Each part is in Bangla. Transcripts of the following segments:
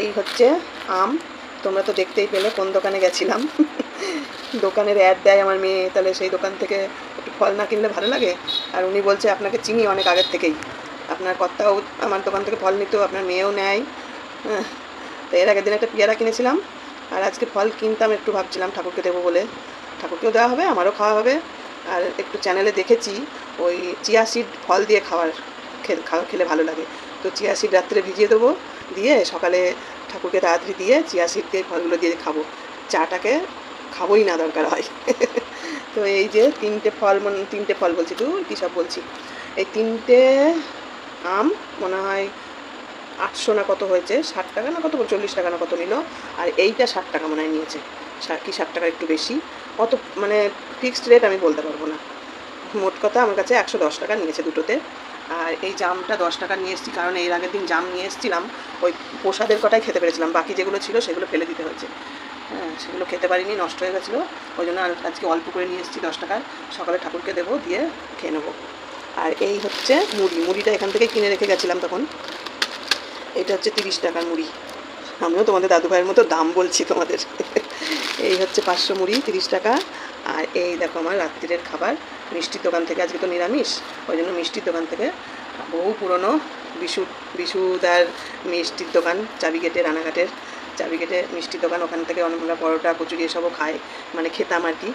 এই হচ্ছে আম। তোমরা তো দেখতেই পেলে কোন দোকানে গেছিলাম। দোকানের অ্যাড দেয় আমার মেয়ে, তাহলে সেই দোকান থেকে একটু ফল না কিনলে ভালো লাগে? আর উনি বলছে, আপনাকে চিনি অনেক আগের থেকেই। আপনার কর্তাও আমার দোকান থেকে ফল নিত, আপনার মেয়েও নেয়। তো এর আগের দিন একটা পেয়ারা কিনেছিলাম। আর আজকে ফল কিনতাম একটু ভাবছিলাম ঠাকুরকে দেবো বলে। ঠাকুরকেও দেওয়া হবে, আমারও খাওয়া হবে। আর একটু চ্যানেলে দেখেছি, ওই চিয়া সিড ফল দিয়ে খাওয়ার খেলে ভালো লাগে। তো চিয়া সিড রাত্রে ভিজিয়ে দেবো। দিয়ে সকালে ঠাকুরকে তাড়াতাড়ি দিয়ে চিয়া সিড দিয়ে ফলগুলো দিয়ে খাব। চাটাকে খাবোই না দরকার হয়। তো এই যে তিনটে ফল মনে, তিনটে ফল বলছি তো, কী সব বলছি? এই তিনটে আম মনে হয় আটশো না কত হয়েছে, ষাট টাকা না কত, চল্লিশ টাকা না কত নিল, আর এইটা ষাট টাকা মনে হয় নিয়েছে। কি ষাট টাকা একটু বেশি? অত মানে ফিক্সড রেট আমি বলতে পারব না। মোট কথা আমার কাছে একশো দশ টাকা নিয়েছে দুটোতে। আর এই জামটা দশ টাকা নিয়ে এসেছি, কারণ এর আগের দিন জাম নিয়ে এসেছিলাম, ওই প্রসাদের কটাই খেতে পেরেছিলাম, বাকি যেগুলো ছিল সেগুলো ফেলে দিতে হয়েছে। হ্যাঁ সেগুলো খেতে পারিনি, নষ্ট হয়ে গেছিল, ওই জন্য আজকে অল্প করে নিয়ে এসেছি দশ টাকার, সকালে ঠাকুরকে দেবো, দিয়ে খেয়ে নেব। আর এই হচ্ছে মুড়ি, মুড়িটা এখান থেকে কিনে রেখে গেছিলাম তখন। এটা হচ্ছে তিরিশ টাকার মুড়ি। আমিও তোমাদের দাদু ভাইয়ের মতো দাম বলছি তোমাদের। এই হচ্ছে পাঁচশো মুড়ি, তিরিশ টাকা। আর এই দেখো আমার রাত্রিরের খাবার। মিষ্টির দোকান থেকে আজকে তো নিরামিষ, ওই জন্য মিষ্টির দোকান থেকে বহু পুরনো বিশু, বিশুদার মিষ্টির দোকান চাবিগেটে রানাঘাটের চাবিগেটে মিষ্টির দোকান, ওখান থেকে আমরা পরোটা, কচুরি এসবও খাই মানে খেতাম আর কি।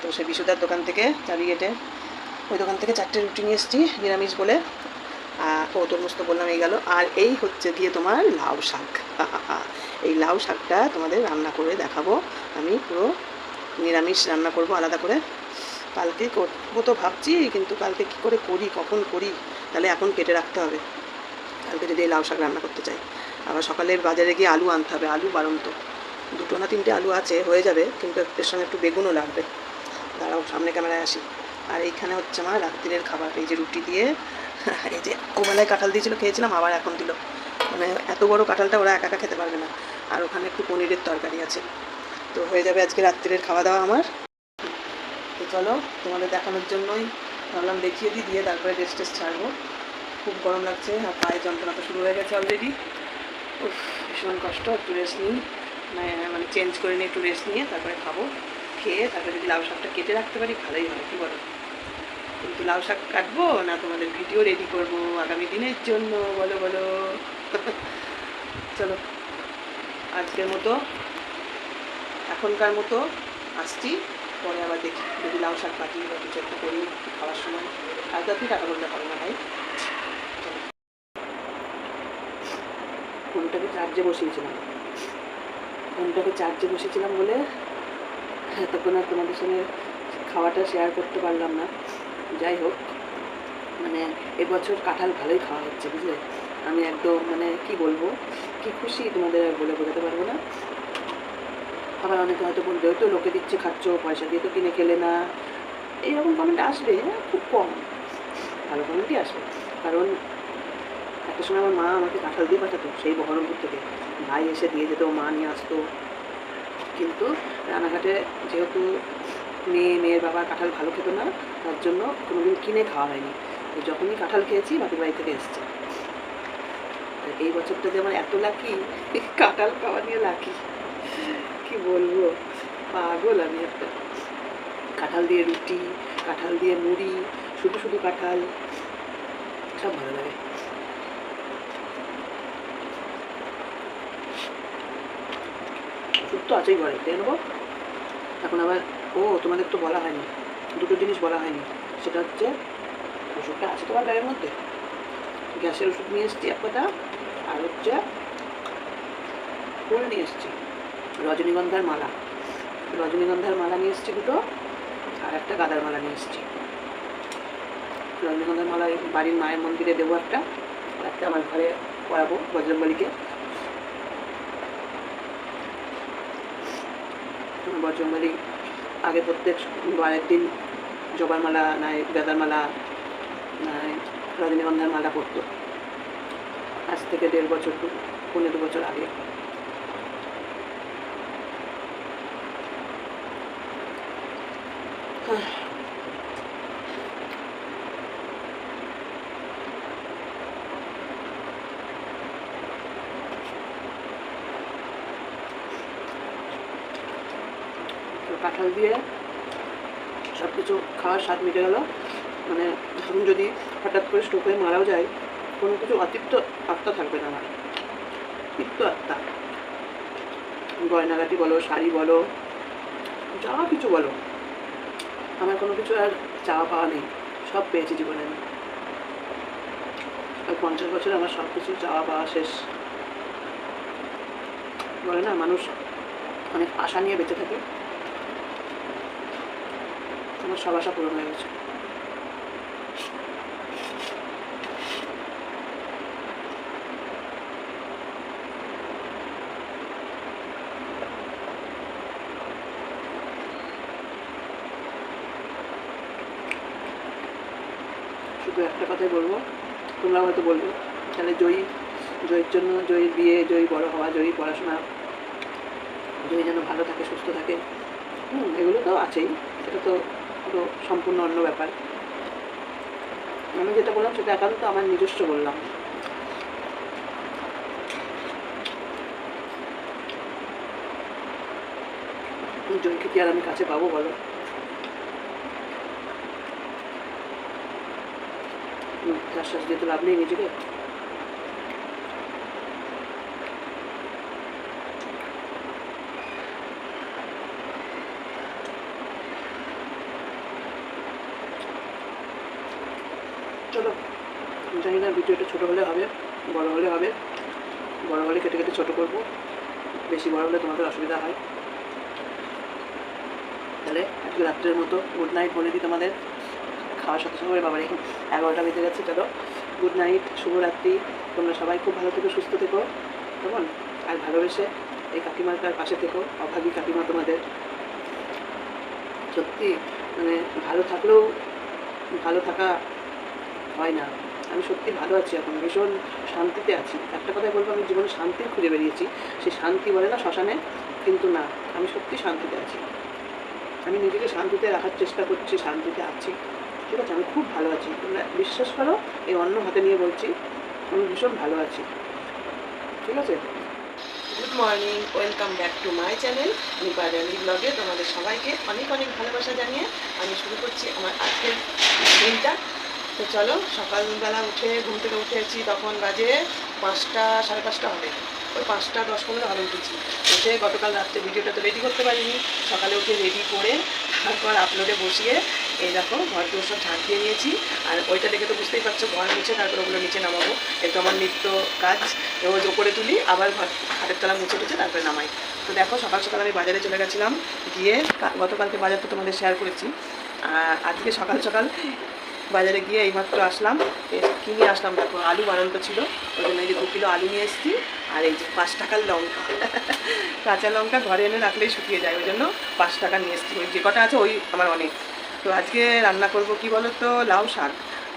তো সে বিশুদার দোকান থেকে চাবিগেটে ওই দোকান থেকে চারটে রুটি নিয়ে এসেছি, নিরামিষ বলে। ও তরমুজ তো বললাম, এই গেল। আর এই হচ্ছে গিয়ে তোমার লাউ শাক। এই লাউ শাকটা তোমাদের রান্না করে দেখাবো আমি পুরো নিরামিষ রান্না করব আলাদা করে। কালকে করব তো ভাবছি, কিন্তু কালকে কী করে করি, কখন করি, তাহলে এখন কেটে রাখতে হবে। কালকে যদি এই লাউ শাক রান্না করতে চাই। আবার সকালে বাজারে গিয়ে আলু আনতে হবে, আলু বাড়ন্ত। দুটো না তিনটে আলু আছে, হয়ে যাবে, কিন্তু এর সঙ্গে একটু বেগুনও লাগবে। দাঁড়াও, সামনে ক্যামেরায় আসি। আর এইখানে হচ্ছে আমার রাত্রিরের খাবার, এই যে রুটি দিয়ে, এই যে ওবেলায় কাঁঠাল দিয়েছিল, খেয়েছিলাম, আবার এখন দিল। মানে এত বড় কাঁঠালটা ওরা একা একা খেতে পারবে না। আর ওখানে একটু পনিরের তরকারি আছে। তো হয়ে যাবে আজকে রাত্রিরের খাওয়া দাওয়া আমার। তো চলো, তোমাদের দেখানোর জন্যই ভাবলাম দেখিয়ে দিই, দিয়ে তারপরে রেস্ট টেস্ট ছাড়বো। খুব গরম লাগছে, আর পায়ে যন্ত্রণা তো শুরু হয়ে গেছে অলরেডি উফ, ভীষণ কষ্ট, একটু রেস্ট নিই। মানে মানে চেঞ্জ করে নিয়ে একটু রেস্ট নিয়ে তারপরে খাব। খেয়ে তারপরে যদি লাউ শাকটা কেটে রাখতে পারি, ভালোই হয়, কী বলো? কিন্তু লাউ শাক কাটবো না তোমাদের ভিডিও রেডি করব আগামী দিনের জন্য, বলো বলো। চলো, আজকের মতো এখনকার মতো আসছি। পরে আবার দেখি যদি লাউ শাক কাটি বা কিছু একটা করি খাওয়ার সময়। আর তো টাকা বললে হবে না ভাই। ফোনটাকে চার্জে বসিয়েছিলাম। ফোনটাকে চার্জে বসেছিলাম বলে এতক্ষণ আর তোমাদের সঙ্গে খাওয়াটা শেয়ার করতে পারলাম না। যাই হোক মানে এবছর কাঁঠাল ভালোই খাওয়া হচ্ছে, বুঝলে? আমি একদম মানে কি বলব, কি খুশি তোমাদের বলে বোঝাতে পারব না। আবার অনেকে হয়তো বলবে তো লোকে দিচ্ছে, খাচ্ছ, পয়সা দিয়ে তো কিনে খেলে না। এইরকম কমেন্ট আসবে হ্যাঁ খুব কম। ভালো কমেন্টই আসবে। কারণ একটা সময় আমার মা আমাকে কাঁঠাল দিয়ে পাঠাতো, সেই বহরমপুর থেকে। ভাই এসে দিয়ে যেত, মা নিয়ে আসতো। কিন্তু রানাঘাটে যেহেতু মেয়ে, মেয়ের বাবা কাঁঠাল ভালো খেত না, তার জন্য কোনোদিন কিনে খাওয়া হয়নি। তো যখনই কাঁঠাল খেয়েছি, বাপের বাড়ি থেকে এসছে। এই বছরটা যে আমার এত লাকি কাঁঠাল খাওয়া নিয়ে লাকি কি বলব? পাগল আমি একটা। কাঁঠাল দিয়ে রুটি, কাঁঠাল দিয়ে মুড়ি, শুধু শুধু কাঁঠাল, সব ভালো লাগে। ওষুধ তো আছেই ঘরে খেয়ে নেব এখন আবার, ও, তোমাদের তো বলা হয়নি। দুটো জিনিস বলা হয়নি। সেটা হচ্ছে, ওষুধটা আছে তোমার গায়ের মধ্যে। গ্যাসের ওষুধ নিয়ে এসেছি এক কথা আর হচ্ছে ফুল নিয়ে এসেছি। রজনীগন্ধার মালা। রজনীগন্ধার মালা নিয়ে এসেছি দুটো, আর একটা গাদার মালা নিয়ে এসেছি। রজনীগন্ধার মালা বাড়ির মায়ের মন্দিরে দেবো একটা একটা আমার ঘরে পড়াবো বজরংবলীকে। বজরংবলী আগে প্রত্যেক বারের দিন জবার মালা, নাই গাদার মালা, নাই রজনীগন্ধার মালা পরতো। আজ থেকে দেড় বছর, পনেরো বছর আগে। কাঁঠাল দিয়ে সব কিছু খাওয়ার স্বাদ মিটে গেল। মানে ধরুন যদি হঠাৎ করে স্টোক হয়ে মারাও যায়, কোনো কিছু অতিরিক্ত আত্মা থাকবে না আমার। তিক্ত আত্মা। গয়নাগাটি বলো, শাড়ি বলো, যা কিছু বলো। আমার কোনো কিছু আর চাওয়া পাওয়া নেই। সব পেয়েছি জীবনে আমি। পঞ্চাশ বছর আমার সব কিছু চাওয়া পাওয়া শেষ। বলে না, মানুষ অনেক আশা নিয়ে বেঁচে থাকে। আমার সব আশা পূরণ হয়ে গেছে শুধু একটা কথাই বলব তোমরা হয়তো বলবে, তাহলে জয়ী, জয়ীর জন্য জয়ীর বিয়ে, জয়ী বড় হওয়া, জয়ী পড়াশোনা, জয়ী যেন ভালো থাকে, সুস্থ থাকে, হুম, এগুলো তো আছেই, সেটা তো পুরো সম্পূর্ণ অন্য ব্যাপার। আমি যেটা বললাম সেটা একান্ত আমার নিজস্ব বললাম। জয়কে কি আর আমি কাছে পাবো বলো? আশ্বাস দিয়ে তো লাভ নেই নিজেকে চলো জানি না ভিডিওটা ছোটো হলে হবে, বড় হলে হবে। বড় হলে কেটে কেটে ছোটো করব। বেশি বড় হলে তোমাদের অসুবিধা হয়। তাহলে আজকে রাত্রের মতো গুড নাইট বলে দিই তোমাদের। খাওয়ার সাথে সঙ্গে বাবার। এখন এগারোটা বেজে গেছে চলো। গুড নাইট শুভরাত্রি। তোমরা সবাই খুব ভালো থেকো, সুস্থ থেকো। কেমন? আর ভালোবেসে এই কাকিমাটার পাশে থেকো অভাবী কাকিমা তোমাদের। সত্যি মানে ভালো থাকলেও ভালো থাকা হয় না। আমি সত্যি ভালো আছি এখন, ভীষণ শান্তিতে আছি। একটা কথাই বলব, আমি জীবনে শান্তি খুঁজে বেরিয়েছি। সেই শান্তি বলে না, শ্মশানে, কিন্তু না, আমি সত্যি শান্তিতে আছি। আমি নিজেকে শান্তিতে রাখার চেষ্টা করছি, শান্তিতে আছি। ঠিক আছে, আমি খুব ভালো আছি। তোমরা বিশ্বাস করো, এই অন্য হাতে নিয়ে বলছি, আমি ভীষণ ভালো আছি। ঠিক আছে? Good morning welcome back to my channel নিপারালি ব্লগে তোমাদের সবাইকে অনেক অনেক ভালোবাসা জানিয়ে আমি শুরু করছি আমার আজকের দিনটা। তো চলো, সকালবেলা উঠে, ঘুম থেকে উঠেছি তখন বাজে পাঁচটা, সাড়ে পাঁচটা হবে। ওই পাঁচটা, দশ পনেরো হবে উঠেছি। উঠে গতকাল রাত্রে ভিডিওটা তো রেডি করতে পারিনি। সকালে উঠে রেডি করে তারপর আপলোডে বসিয়ে এই দেখো, ঘর দোর সব ঝাঁট দিয়ে নিয়েছি আর ওইটা দেখে তো বুঝতেই পারছ, ঘর মুছে তারপর ওগুলো নিচে নামাবো। এটা আমার নিত্য কাজ, রোজ ওপরে তুলি, আবার ঘর খাটের তলা মুছে টুছে তারপরে নামাই। তো দেখো, সকাল সকাল আমি বাজারে চলে গেছিলাম, গিয়ে গতকালকে বাজার তো তোমাদের শেয়ার করেছি। আর আজকে সকাল সকাল বাজারে গিয়ে এইমাত্র আসলাম। কিনে আসলাম দেখো, আলু বানান্ত ছিল। ওই জন্য এই যে দু কিলো আলু নিয়ে এসেছি, আর এই যে পাঁচ টাকার লঙ্কা। কাঁচা লঙ্কা ঘরে এনে রাখলেই শুকিয়ে যায়। ওই জন্য পাঁচ টাকা নিয়ে এসেছি। ওই যে কটা আছে, ওই আমার অনেক। তো আজকে রান্না করব কি বলো তো লাউ শাক।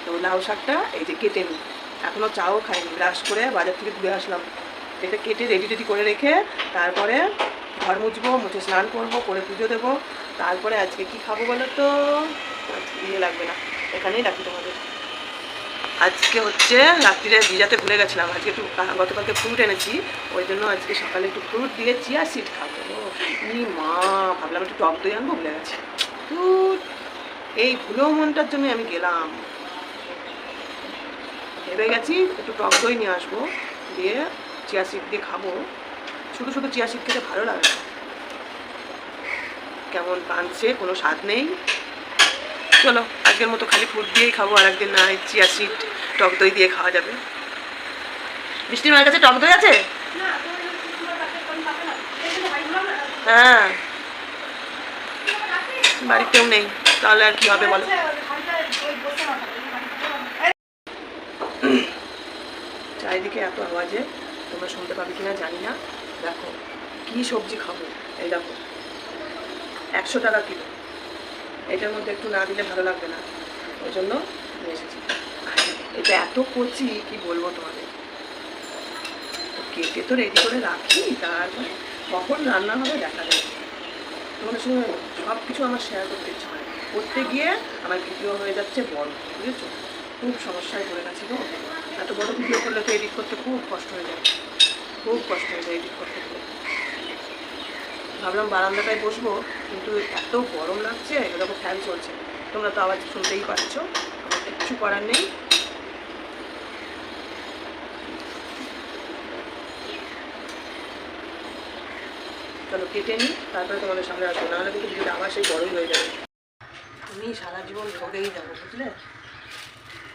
তো লাউ শাকটা এই যে কেটে নিই। এখনও চাও খাইনি ব্রাশ করে বাজার থেকে ঘুরে আসলাম। এটা কেটে রেডি টেডি করে রেখে তারপরে ঘর মুছবো মুছে স্নান করব করে পুজো দেবো। তারপরে আজকে কি খাব বলো তো ইয়ে লাগবে না। এখানেই রাখি তোমাদের। আজকে হচ্ছে রাত্রিরে ভিজাতে ভুলে গেছিলাম। আজকে একটু গতকালকে ফ্রুট এনেছি। ওই জন্য আজকে সকালে একটু ফ্রুট দিয়ে চিয়া সিড খাব। ই মা ভাবলাম একটু টক দই আনব ভুলে গেছি। ধুর, এই ভুলো মনটার জন্য আমি গেলাম। ভেবে গেছি একটু টক দই নিয়ে আসব দিয়ে চিয়া সিড দিয়ে খাব। শুধু শুধু চিয়া সিড খেতে ভালো লাগে কেমন পানছে কোনো স্বাদ নেই। চলো আজকের মতো খালি ফ্রুট দিয়েই খাব আর একদিন না চিয়া সিড টক দই দিয়ে খাওয়া যাবে। মিষ্টির মায়ের কাছে টক দই আছে? হ্যাঁ। বাড়িতেও নেই। তাহলে আর কি হবে বলো? চারিদিকে এত আওয়াজে তোমরা শুনতে পাবে কিনা জানি না। দেখো, কি সবজি খাব? এই দেখো, একশো টাকা কিলো। এটার মধ্যে একটু না দিলে ভালো লাগবে না। ওই জন্য নিয়ে এসেছি। এটা এত কচি, কি বলব তোমাদের? কেটে তো রেডি করে রাখি, তারপরে কখন রান্না হবে দেখা যাবে তোমাদের সঙ্গে সব কিছু আমার শেয়ার করতে ইচ্ছা হয় করতে গিয়ে আমার ভিডিও হয়ে যাচ্ছে বড়, বুঝেছ? খুব সমস্যায় পড়ে গেছি গো। এত বড় ভিডিও করলে তো এডিট করতে খুব কষ্ট হয়ে যায়। খুব কষ্ট হয়ে যায় এডিট করতে ভাবলাম বারান্দাটায় বসবো, কিন্তু এত গরম লাগছে এরকম ফ্যান চলছে। তোমরা তো আওয়াজ শুনতেই পাচ্ছ, আমার কিচ্ছু করার নেই। চলো কেটে নিই, তারপরে তোমাদের সামনে আসব, নাহলে কিন্তু আবার সেই বড়ই হয়ে যাবে। আমি সারা জীবন ঠকেই যাব, বুঝলে?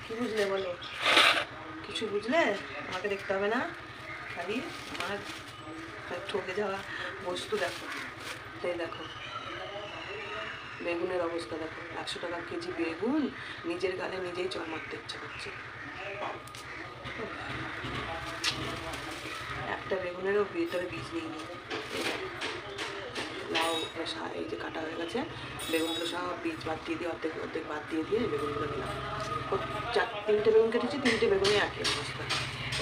কি বুঝলে বলো? কিছু বুঝলে? আমাকে দেখতে হবে না? খালি আমার ঠকে যাওয়া বস্তু দেখো। তাই দেখো। বেগুনের অবস্থা দেখো। একশো টাকা কেজি বেগুন নিজের গালে নিজেই চল মারতে ইচ্ছা করছে। একটা বেগুনেরও ভিতরে বীজ নেই। নি। এই দেখো। লাউ সা- এই যে কাটা হয়ে গেছে, বেগুনগুলো সব বীজ বাদ দিয়ে দিয়ে অর্ধেক অর্ধেক বাদ দিয়ে দিয়ে বেগুনগুলো দিলাম। ও চার তিনটে বেগুন কেটেছি, তিনটে বেগুনে একই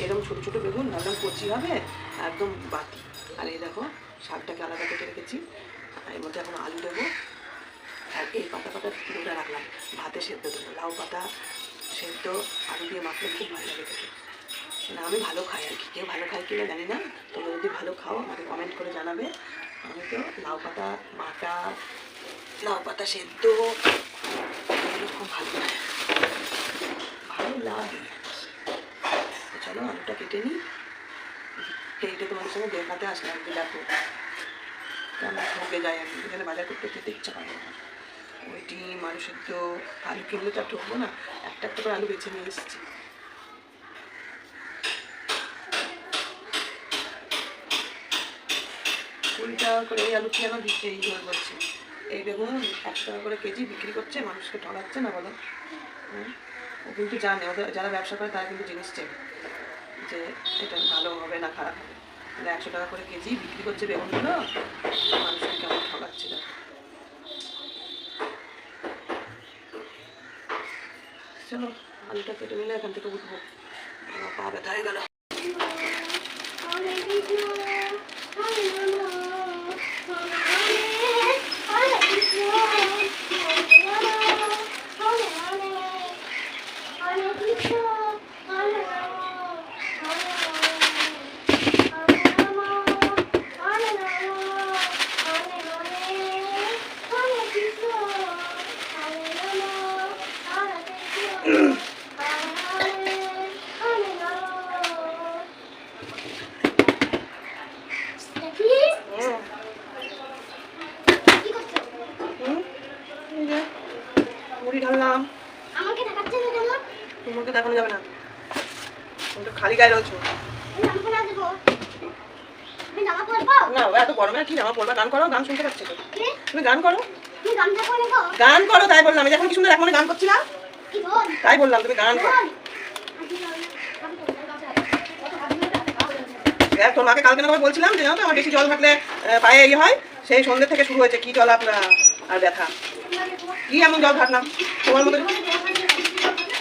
এরকম ছোটো ছোটো বেগুন ভাবলাম কচি হবে, একদম বাতি আর এই দেখো, শাকটাকে আলাদা কেটে রেখেছি। এর মধ্যে এখন আলু দেবো। আর এই পাতা পাতা তুলে রাখলাম। ভাতে সেদ্ধ দেবো। লাউ পাতা সেদ্ধ, আলু দিয়ে মাখলে খুব ভালো লাগে খেতে। না, আমি ভালো খাই আর কি। কেউ ভালো খায় কিনা জানি না। তোমরা যদি ভালো খাও, আমাকে কমেন্ট করে জানাবে। আমি তো লাউ পাতা বাটা লাউ পাতা সেদ্ধ খুব ভালো লাগে ভালো লাগে চলো আলুটা কেটে নিই এইটা তোমাদের সঙ্গে দেখাতে আসলাম যে দেখো কেমন ঠকে যায় আমি এখানে বাজার করতে খেতে ইচ্ছা করে না ওই ডিম আলু আলু কিনলে তো ঠকবো না একটা একটা করে আলু বেছে নিয়ে এসেছি কুড়ি টাকা করে এই আলু দিচ্ছে এই করে বলছে এই বেগুন একশো টাকা করে কেজি বিক্রি করছে, মানুষকে ঠকাচ্ছে না বলো? ও কিন্তু জানে, ওদের যারা ব্যবসা করে তারা কিন্তু জিনিস চেনে যে এটা ভালো হবে না খারাপ হবে। তাহলে একশো টাকা করে কেজি বিক্রি করছে বেগুনগুলো, মানুষকে কেমন ঠকাচ্ছে না চলো, আলুটা কেটে নিলে এখান থেকে উঠবো। পা ব্যথা হয়ে গেল হ্যাঁ হুম এই যে মুড়ি ঢাললাম আমাকে দেখাচ্ছে না কেন তোমাকে দেখানো যাবে না তুমি তো খালি গায়ে রয়েছো আমি জামা পরে আসব আমি জামা পরবো না ও এত গরমে কি জামা পড়বা গান করো গান শুনতে পাচ্ছি তো কি তুমি গান করো। গান করো তাই বললাম। এই যে এখন কি সুন্দর এখন গান করছিলাম কি বল? তাই বললাম তুমি গান করো। না দেখ তোর মাকে কালকে না বলছিলাম যে জানো তো আমার বেশি জল থাকলে পায়ে ইয়ে হয়। সেই সন্ধ্যে থেকে শুরু হয়েছে কি জল আপনার আর ব্যথা? কি এমন জল থাকলাম তোমার মতো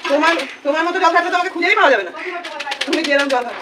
তোমার তোমার মতো জল থাকলে তোমাকে খুঁজেই পাওয়া যাবে না। তুমি যেরকম জল থাকো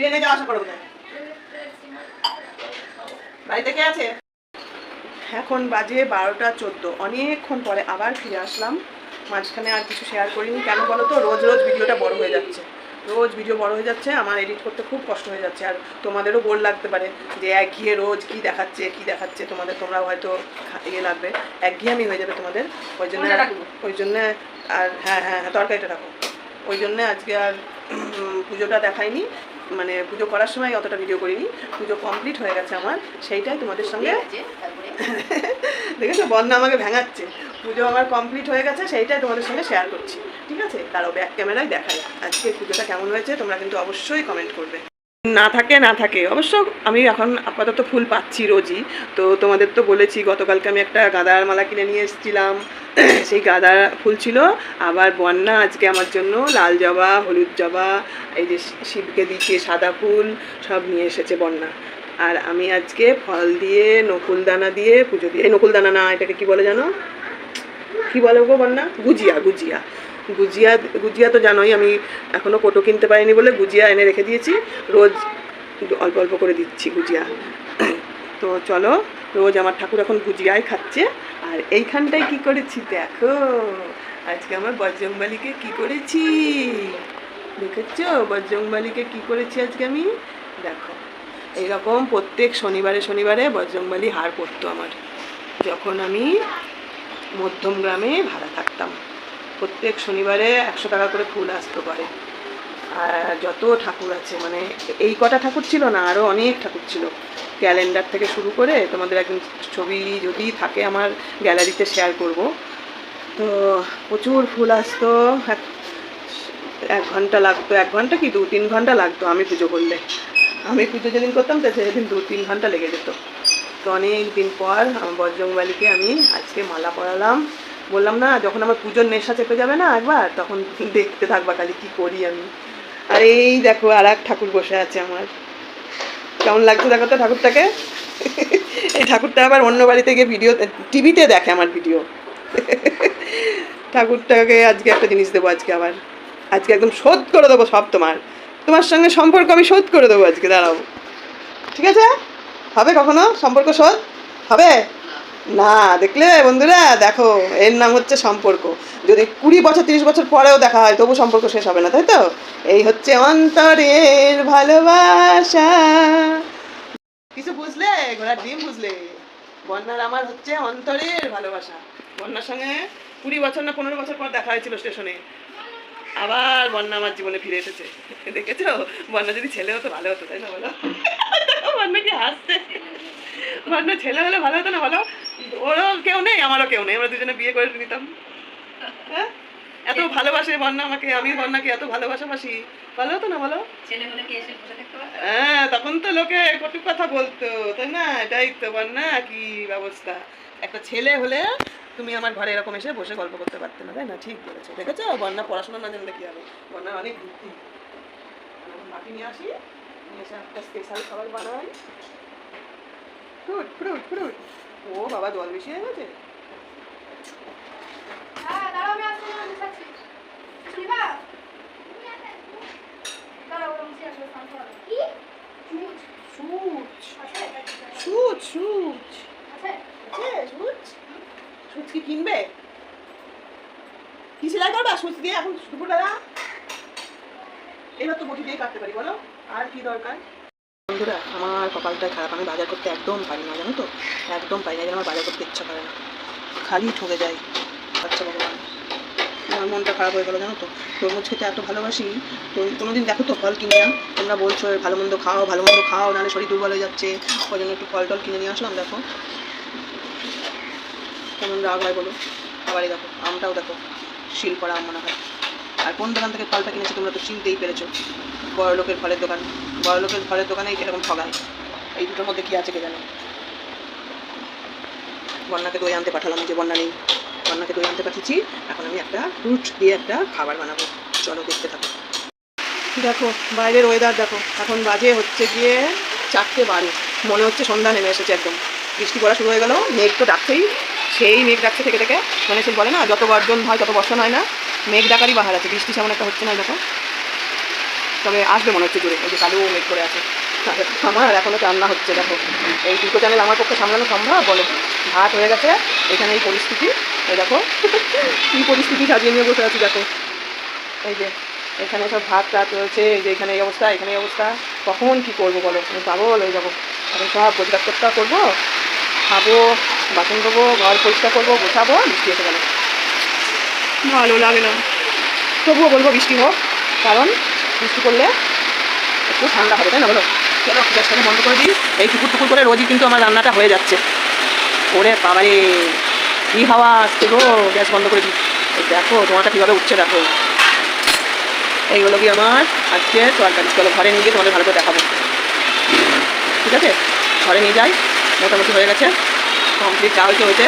ট্রেনে যাওয়া আসা করো বোধহয়। বাড়িতে কে আছে? এখন বাজে বারোটা চোদ্দ। অনেকক্ষণ পরে আবার ফিরে আসলাম। মাঝখানে আর কিছু শেয়ার করিনি। কেন বলো তো? রোজ রোজ ভিডিওটা বড় হয়ে যাচ্ছে। রোজ ভিডিও বড় হয়ে যাচ্ছে আমার এডিট করতে খুব কষ্ট হয়ে যাচ্ছে। আর তোমাদেরও বোর লাগতে পারে যে একঘিয়ে রোজ কি দেখাচ্ছে কি দেখাচ্ছে। তোমাদের তোমরা হয়তো ইয়ে লাগবে। একঘেয়েমি হয়ে যাবে তোমাদের। ওই জন্য ওই জন্য আর হ্যাঁ হ্যাঁ হ্যাঁ তরকারিটা রাখো। ওই জন্য আজকে আর পুজোটা দেখাইনি। মানে পুজো করার সময় অতটা ভিডিও করিনি পুজো কমপ্লিট হয়ে গেছে আমার সেইটাই তোমাদের সঙ্গে। দেখেছ বন্যা আমাকে ভেঙাচ্ছে। পুজো আমার কমপ্লিট হয়ে গেছে সেইটাই তোমাদের সঙ্গে শেয়ার করছি। ঠিক আছে? তারও ব্যাক ক্যামেরায় দেখাই। আজকে পুজোটা কেমন হয়েছে তোমরা কিন্তু অবশ্যই কমেন্ট করবে। না থাকে না থাকে। অবশ্য আমি এখন আপাতত ফুল পাচ্ছি রোজই। তো তোমাদের তো বলেছি, গতকালকে আমি একটা গাঁদার মালা কিনে নিয়ে এসেছিলাম। সেই গাঁদা ফুল ছিল। আবার বন্যা আজকে আমার জন্য লাল জবা, হলুদ জবা, এই যে শিবকে দিচ্ছে সাদা ফুল, সব নিয়ে এসেছে বন্যা। আর আমি আজকে ফল দিয়ে, নকুল দানা দিয়ে পুজো দিয়ে এই নকুল দানা না, এটাকে কি বলে জানো? কি বলে গো বন্যা? গুজিয়া গুজিয়া। গুজিয়া গুজিয়া তো জানোই, আমি এখনও কোটো কিনতে পারিনি বলে গুজিয়া এনে রেখে দিয়েছি। রোজ অল্প অল্প করে দিচ্ছি গুজিয়া। তো চলো, রোজ আমার ঠাকুর এখন গুজিয়াই খাচ্ছে। আর এইখানটায় কি করেছি দেখো, আজকে আমার বজরংবালিকে কি করেছি? দেখেছ? বজরংবালিকে কি করেছি আজকে আমি? দেখো, এইরকম প্রত্যেক শনিবারে শনিবারে বজরংবালি হার পড়তো আমার। যখন আমি মধ্যম গ্রামে ভাড়া থাকতাম। প্রত্যেক শনিবারে একশো টাকা করে ফুল আসতো পারে। আর যত ঠাকুর আছে মানে এই কটা ঠাকুর ছিল না আরও অনেক ঠাকুর ছিল। ক্যালেন্ডার থেকে শুরু করে তোমাদের একদিন ছবি যদি থাকে আমার গ্যালারিতে শেয়ার করব। তো প্রচুর ফুল আসতো, এক এক ঘণ্টা লাগতো, এক ঘণ্টা কি, দু, তিন ঘণ্টা লাগতো আমি পুজো করলে। আমি পুজো যেদিন করতাম, তো সেদিন দু, তিন ঘণ্টা লেগে যেত। তো অনেক দিন পর, আমার বজরংবালিকে আমি আজকে মালা পরালাম। বললাম, না, যখন আমার পুজোর নেশা চেপে যাবে না একবার, তখন দেখতে থাকবা খালি কি করি আমি। আর এই দেখো, আর এক ঠাকুর বসে আছে আমার। কেমন লাগছে দেখো তো ঠাকুরটাকে? এই ঠাকুরটা আবার অন্য বাড়িতে গিয়ে ভিডিও টিভিতে দেখে আমার ভিডিও ঠাকুরটাকে আজকে একটা জিনিস দেবো আজকে আবার। আজকে একদম শোধ করে দেবো সব তোমার। তোমার সঙ্গে সম্পর্ক আমি শোধ করে দেবো আজকে দাঁড়াবো ঠিক আছে? হবে কখনো সম্পর্ক শোধ? হবে? না, দেখলে বন্ধুরা, দেখো, এর নাম হচ্ছে সম্পর্ক। যদি কুড়ি বছর, তিরিশ বছর পরেও দেখা হয়, তবু সম্পর্ক শেষ হবে না, তাই তো? এই হচ্ছে অন্তরের ভালোবাসা। কিছু বুঝলে? ঘোড়ার ডিম বুঝলে? বন্যার আমার হচ্ছে অন্তরের ভালোবাসা। বন্যার সঙ্গে কুড়ি বছর না পনেরো বছর পর দেখা হয়েছিল স্টেশনে। আবার বন্যা আমার জীবনে ফিরে এসেছে। দেখেছ? বন্যা যদি ছেলে হতো, ভালো হতো, তাই না বলো? বন্যা কি হাসছে? বন্যা ছেলে হলে ভালো হতো না বলো? ওরও কেউ নেই আমারও কেউ নেই আমরা দুজনে বিয়ে করে নিতাম। হ্যাঁ? এত ভালোবাসে বন্যা আমাকে আমি বন্যাকে এত ভালোবাসাবাসি। ভালো হতো না বলো? হ্যাঁ তখন তো লোকে কটু কথা বলতো তাই না? এটাই তো বন্যা কি ব্যবস্থা? একটা ছেলে হলে তুমি আমার ঘরে এরকম এসে বসে গল্প করতে পারতে না তাই না? ঠিক বলেছ। দেখেছ? বন্যা পড়াশোনা না জানলে কি হবে? বন্যার অনেক বুদ্ধি মাটি নিয়ে আসি নিয়ে এসে একটা স্পেশাল খাবার বানাই। ও বাবা জল বেশি হয়ে গেছে? হ্যাঁ কিনবে? কি সেলাই করবা? সুচ দিয়ে এখন দুপুরবেলা এবার তো বটি দিয়ে কাটতে পারি বলো। আর কি দরকার? বন্ধুরা, আমার কপালটা খারাপ। আমি বাজার করতে একদম পারি না, জানো তো? একদম পারি না আমার বাজার করতে ইচ্ছা করে না। খালি ঠকে যাই আচ্ছা ভগবান আমার মনটা খারাপ হয়ে গেলো, জানো তো? তরমুজ খেতে এত ভালোবাসি, তো কোনো দিন দেখো তো, ফল কিনে আন। তোমরা বলছো ভালো মন্দ খাও, ভালো মন্দ খাও, নাহলে শরীর দুর্বল হয়ে যাচ্ছে। ওই জন্য একটু ফল টল কিনে নিয়ে আসলাম, দেখো। কেমন রাগ হয় বলো? আবারই দেখো, আমটাও দেখো। শিল আম মনে হয়। আর কোন দোকান থেকে ফলটা কিনেছে তোমরা তো চিনতেই পেরেছ। বড় লোকের ফলের দোকান, বড় লোকের ফলের দোকানেই এরকম ঠগায়। এই দুটোর মধ্যে কী আছে কে জানে? বন্যাকে দই আনতে পাঠালাম যে বন্যা নেই। বন্যাকে দই আনতে পাঠিয়েছি। এখন আমি একটা ফ্রুট দিয়ে একটা খাবার বানাবো। চলো দেখতে থাকো। দেখো, বাইরের ওয়েদার দেখো। এখন বাজে হচ্ছে গিয়ে চারটে বারো। মনে হচ্ছে সন্ধ্যা নেমে এসেছে একদম। বৃষ্টি পড়া শুরু হয়ে গেল। মেঘ তো ডাকছেই। সেই মেঘ ডাকছে থেকে থেকে। মানে সে বলে না, যত গর্জন হয়, তত বর্ষণ হয় না। মেঘ ডাকারই বাহার আছে, বৃষ্টি সেমন একটা হচ্ছে না দেখো তবে আসবে মনে হচ্ছে জোরে ওই যে কালো মেঘ করে আছে। আমার এখনও রান্না হচ্ছে, দেখো। এই দুটো চ্যানেল আমার পক্ষে সামলানো সম্ভব? বলো। ভাত হয়ে গেছে, এখানে এই পরিস্থিতি। এই দেখো, কী পরিস্থিতি সাজিয়ে নিয়ে বসে আছি, দেখো। এই যে, এখানে সব ভাত টাত রয়েছে, এই যে এখানে এই অবস্থা, এখানে এই অবস্থা। কখন কী করব বলো? আমি পাগল হয়ে যাব। এখন সব পরিষ্কার করব, খাব, বাসন ধোবো, ঘর পরিষ্কার করব, গোছাবো, বৃষ্টি এসে গেল। ভালো লাগে না। তবুও বলব বৃষ্টি হোক, কারণ বৃষ্টি করলে একটু ঠান্ডা হবে, তাই না বলো? চলো গ্যাসটাকে বন্ধ করে দিই। এই টুকুর টুকুর করে রোজই কিন্তু আমার রান্নাটা হয়ে যাচ্ছে। ওরে বাবারে, কী হাওয়া আসছে গো? গ্যাস বন্ধ করে দিই। এই দেখো তোমারটা কীভাবে উঠছে দেখো। এইগুলো কি আমার আজকে তরকারি। চলো, ঘরে নিয়ে গিয়ে তোমাদের ভালো করে দেখাবো। ঠিক আছে? ঘরে নিয়ে যাই। মোটামুটি হয়ে গেছে। কমপ্লিট চাল হয়েছে হয়েছে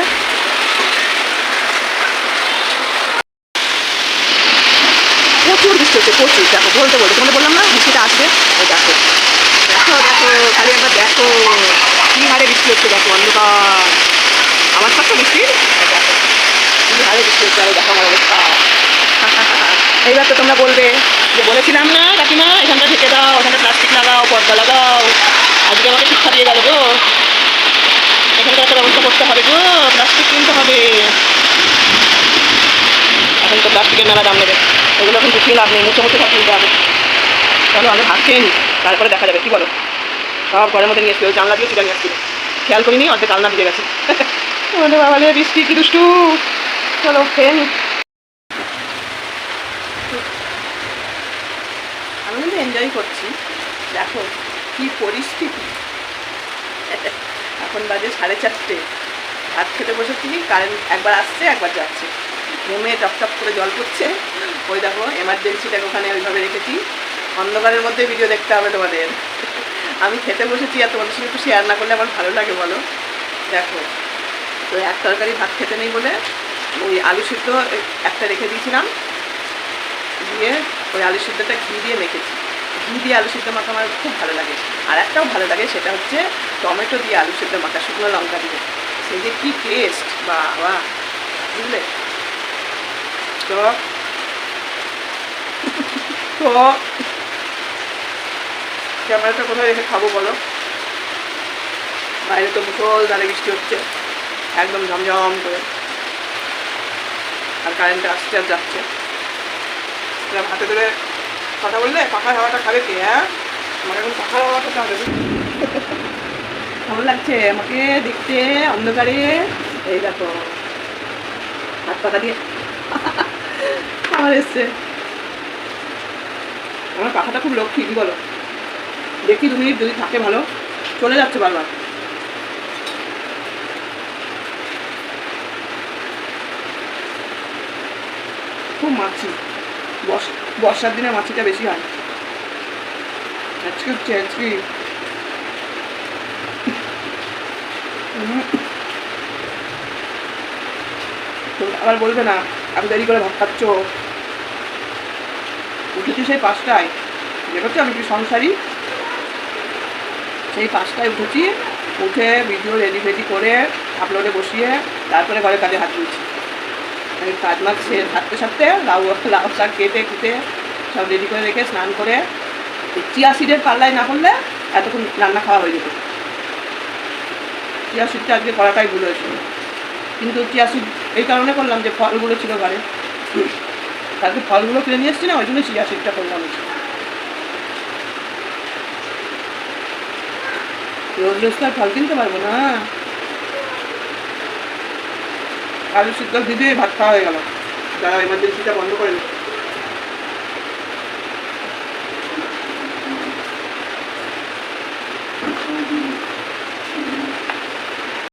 প্রচুর বৃষ্টি হচ্ছে প্রচুর দেখো বলতে বলতে তোমাদের বললাম না বৃষ্টিটা আসবে ওই দেখো। দেখো দেখো, খালি একবার দেখো, কী হারে বৃষ্টি হচ্ছে, দেখো, অন্ধকার। আমার সাথে বৃষ্টি। দেখো, কী হারে বৃষ্টি হচ্ছে দেখো আমার অবস্থা। এইবার তো তোমরা বলবে, যে বলেছিলাম না, কাকিমা, এখানটা ঢেকে দাও ওখানে প্লাস্টিক লাগাও, পর্দা লাগাও। আজকে আমাকে শিক্ষা দিয়ে গেল গো। এখানটা একটা ব্যবস্থা করতে হবে গো প্লাস্টিক কিনতে হবে। এখন তো প্লাস্টিকের মেলা দাম নেবে। এগুলো এখন গুছিয়ে লাভ নেই মুছে মুছে সব কিনতে হবে। চলো আমি ভাত নিই, তারপরে দেখা যাবে, কি বলো? সব ঘরের মধ্যে নিয়ে এসছি, ওই জানলা দিয়ে চিটা নিয়ে আসছিল খেয়াল করিনি, অর্ধেক কালনা ভিজে গেছে। ওরে বাবালে বৃষ্টি, কি দুষ্টু! চলো, খেয়ে নিই। আমি কিন্তু এনজয় করছি। দেখো, কি পরিস্থিতি। এখন বাজে সাড়ে চারটে। ভাত খেতে বসেছি কারেন্ট একবার আসছে, একবার যাচ্ছে। ঘুমে টপ টপ করে জল পড়ছে। ওই দেখো এমার্জেন্সিটাকে ওখানে ওইভাবে রেখেছি। অন্ধকারের মধ্যে ভিডিও দেখতে হবে তোমাদের। আমি খেতে বসেছি আর তোমাদের সঙ্গে একটু শেয়ার না করলে আমার ভালো লাগে বলো। দেখো, তো এক তরকারি ভাত খেতে নেই বলে ওই আলু সিদ্ধ একটা রেখে দিয়েছিলাম। দিয়ে ওই আলু সিদ্ধটা ঘি দিয়ে মেখেছি। ঘি দিয়ে আলু সিদ্ধ মাখা আমার খুব ভালো লাগে। আর একটাও ভালো লাগে, সেটা হচ্ছে টমেটো দিয়ে আলু সিদ্ধ মাখা, শুকনো লঙ্কা দিয়ে। সেই যে কী টেস্ট বা বা বুঝলে? তো? তো? ক্যামেরাটা কোথায় রেখে খাব বলো? বাইরে তো মুসলধারে বৃষ্টি হচ্ছে। একদম ঝমঝম করে। আর কারেন্ট আসছে আর যাচ্ছে। এরকম হাতে ধরে কথা বললে পাখার হাওয়াটা খাবে কে হ্যাঁ? আমার এখন পাখার হাওয়াটা খাবে। কেমন লাগছে? আমাকে দেখতে, অন্ধকারে? এই দেখো, হাত পাতা দিয়ে। আমার এসছে। আমার পাখাটা খুব লক্ষ্মী, কি বলো? দেখি দু মিনিট যদি থাকে ভালো, চলে যাচ্ছে বারবার। খুব মাছি। বর্ষ, বর্ষার দিনে মাছিটা বেশি হয়। আজকে হচ্ছে আজকে আবার বলবে না আমি দেরি করে ভাত খাচ্ছ। উঠেছি সেই পাঁচটায়। দেখছ আমি কি সংসারী। সেই পাঁচটায় উঠেছি, উঠে ভিডিও রেডি ফেডি করে আপলোডে বসিয়ে তারপরে ঘরে কাজে হাত দিয়েছি আমি কাজ মাছ সে- সারতে সারতে লাউ লাউ শাক কেটে কুটে সব রেডি করে রেখে স্নান করে চিয়া সিডের পাল্লায় না করলে এতক্ষণ রান্না খাওয়া হয়ে যেত। চিয়া সিডটা আজকে করাটাই ভুল হয়েছিল। কিন্তু চিয়া সিড এই কারণে করলাম যে ফলগুলো ছিল ঘরে। কালকে ফলগুলো কিনে নিয়ে এসছি না? ওই জন্য চিয়া সিটটা করলাম। রোজ রোজ তো আর ফল কিনতে পারব না। আলু সিদ্ধ, দিদি, ভাত খাওয়া হয়ে গেল। যারা এমার্জেন্সিটা বন্ধ করে